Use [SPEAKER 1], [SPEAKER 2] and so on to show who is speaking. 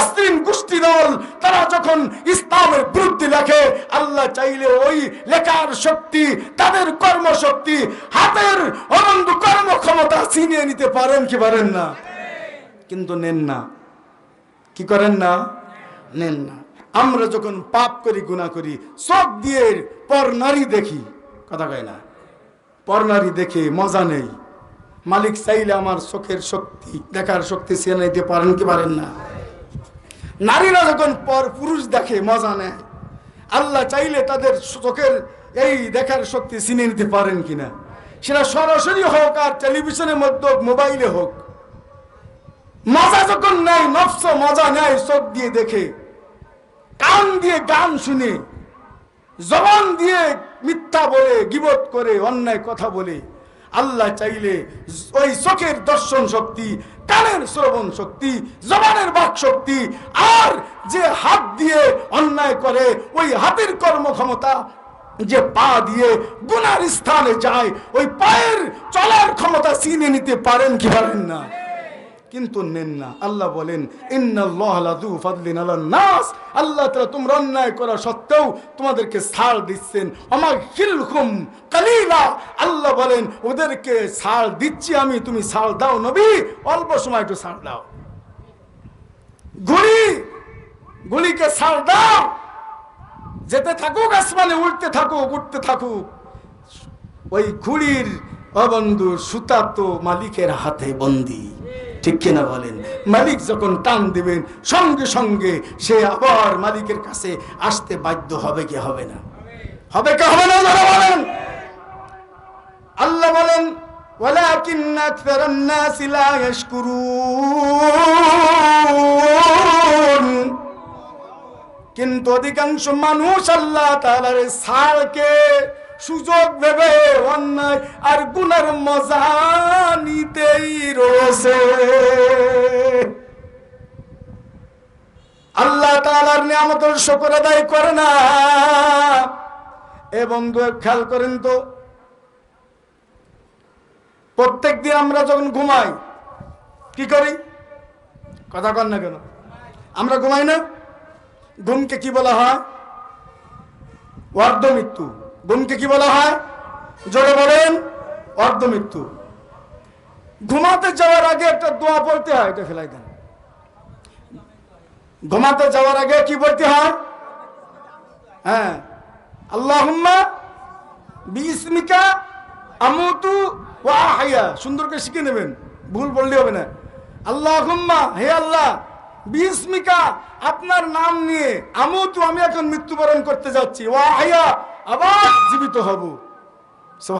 [SPEAKER 1] নাসরিন গোষ্ঠী দল, তারা যখন ইসলামের বিরুদ্ধে লেখে, আল্লাহ চাইলে ওই লেখার শক্তি, তাদের কর্মশক্তি, হাতের অনন্ত কর্মক্ষমতা ছিনিয়ে নিতে পারেন কি পারেন না? কিন্তু নেন না। কি করেন না? নেন না। আমরা যখন পাপ করি গুণা করি, চোখ দিয়ে পর নারী দেখি, কথা কয় না? পর নারী দেখে মজা নেই। মালিক চাইলে আমার চোখের শক্তি, দেখার শক্তি সে নিতে পারেন কি পারেন না? নারীরা যখন পর পুরুষ দেখে, মজা নেয়। আল্লাহ চাইলে তাদের চোখের এই দেখার শক্তি চিনে নিতে পারেন কিনা। সেটা সরাসরি হোক আর টেলিভিশনের মধ্যে মোবাইলে হোক। মজা যখন নেয়, নফস মজা নেয়, চোখ দিয়ে দেখে। কান দিয়ে গান শুনে। জবান দিয়ে মিথ্যা বলে, গিবত করে, অন্যায় কথা বলে। আল্লাহ চাইলে ওই চোখের দর্শন শক্তি কানের শ্রবণ শক্তি, জবানের বাক শক্তি, আর যে হাত দিয়ে অন্যায় করে, ওই হাতের কর্মক্ষমতা যে পা দিয়ে গুনার স্থানে যায়, ওই পায়ের চলার ক্ষমতা চিনে নিতে পারেন কি পারেন না? কিন্তু নেন না। আল্লাহ বলেন নাস। আল্লাহ তাআলা তোমরা অন্যায় করা সত্ত্বেও তোমাদেরকে ছাড় দিচ্ছেন। আমার খিলকুম কালিলা। আল্লাহ বলেন, ওদেরকে ছাড় দিচ্ছি আমি, তুমি ছাড় দাও নবী। অল্প সময় একটু ছাড় দাও। গুলি, গুলিকে ছাড় দাও। যেতে থাকুক, আসমানে উঠতে থাকুক উঠতে থাকুক। ওই ঘুড়ির অবন্ধু সুতা তো মালিকের হাতে বন্দি। ঠিক কিনা বলেন মালিক যখন টান দিবেন সঙ্গে সঙ্গে সে আবার মালিকের কাছে আসতে বাধ্য হবে কি হবে না হবে কি হবে না যারা বলেন আল্লাহ বলেন ولكن أكثر الناس لا يشكرون কিন্তু অধিকাংশ মানুষ আল্লাহ তাআলার ছাড়কে সুযোগ ভেবে অন্যায় আর গুনার মজা নিতেই রয়েছে। আল্লাহ তাআলার নিয়ামতের শুকর আদায় করে না। এ বন্ধু খেয়াল করেন তো প্রত্যেক দিন আমরা যখন ঘুমাই, কি করি? কথা কর না কেন? আমরা ঘুমাই না? ঘুমকে কি বলা হয়? অর্ধ মৃত্যু। ঘুমকে কি বলা হয়? জোরে বলেন অর্ধ মৃত্যু ঘুমাতে যাওয়ার আগে একটা দোয়া পড়তে হয়, এটা ফেলাই দেন। ঘুমাতে যাওয়ার আগে কি বলতে হয়? হ্যাঁ। আল্লাহ বিস্মিকা আমুতু ওয়া হাইয়া সুন্দর করে শিখে নেবেন, ভুল বললে হবে না। আল্লাহ হে আল্লাহ বিস্মিকা আপনার নাম নিয়ে আমুতু, আমি এখন মৃত্যুবরণ করতে যাচ্ছি। ওয়া হাইয়া আবার জীবিত হব।